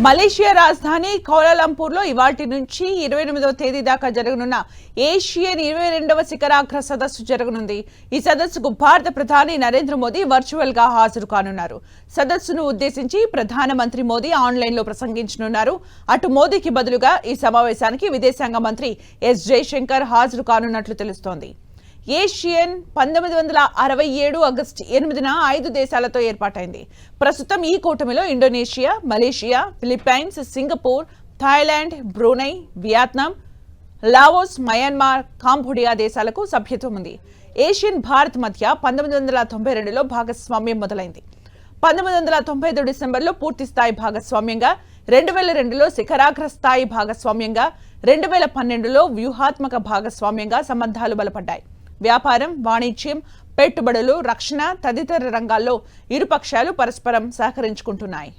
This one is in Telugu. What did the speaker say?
మలేషియా రాజధాని కౌలాలంపూర్లో ఇవాటి నుంచి ఇరవై ఎనిమిదవ తేదీ దాకా జరగనున్న ఏషియన్ ఇరవై రెండవ శిఖరాగ్ర సదస్సు జరగనుంది. ఈ సదస్సుకు భారత ప్రధాని నరేంద్ర మోదీ వర్చువల్గా హాజరు కానున్నారు. సదస్సును ఉద్దేశించి ప్రధానమంత్రి మోదీ ఆన్లైన్లో ప్రసంగించనున్నారు. అటు మోదీకి బదులుగా ఈ సమావేశానికి విదేశాంగ మంత్రి ఎస్ జయశంకర్ హాజరు కానున్నట్లు తెలుస్తోంది. ఏషియన్ పంతొమ్మిది వందల అరవై ఏడు ఆగస్టు ఎనిమిదిన ఐదు దేశాలతో ఏర్పాటైంది. ప్రస్తుతం ఈ కూటమిలో Indonesia Malaysia Philippines Singapore Thailand Brunei Vietnam Laos Myanmar Cambodia దేశాలకు సభ్యత్వం ఉంది. ఏషియన్ భారత్ మధ్య పంతొమ్మిది వందల తొంభై రెండులో భాగస్వామ్యం మొదలైంది. పంతొమ్మిది వందల తొంభై ఐదు డిసెంబర్లో పూర్తి స్థాయి భాగస్వామ్యంగా రెండు వేల రెండులో శిఖరాగ్ర స్థాయి భాగస్వామ్యంగా రెండు వేల పన్నెండులో వ్యూహాత్మక భాగస్వామ్యంగా సంబంధాలు బలపడ్డాయి. వ్యాపారం వాణిజ్యం పెట్టుబడులు రక్షణ తదితర రంగాల్లో ఇరుపక్షాలు పరస్పరం సహకరించుకుంటున్నాయి.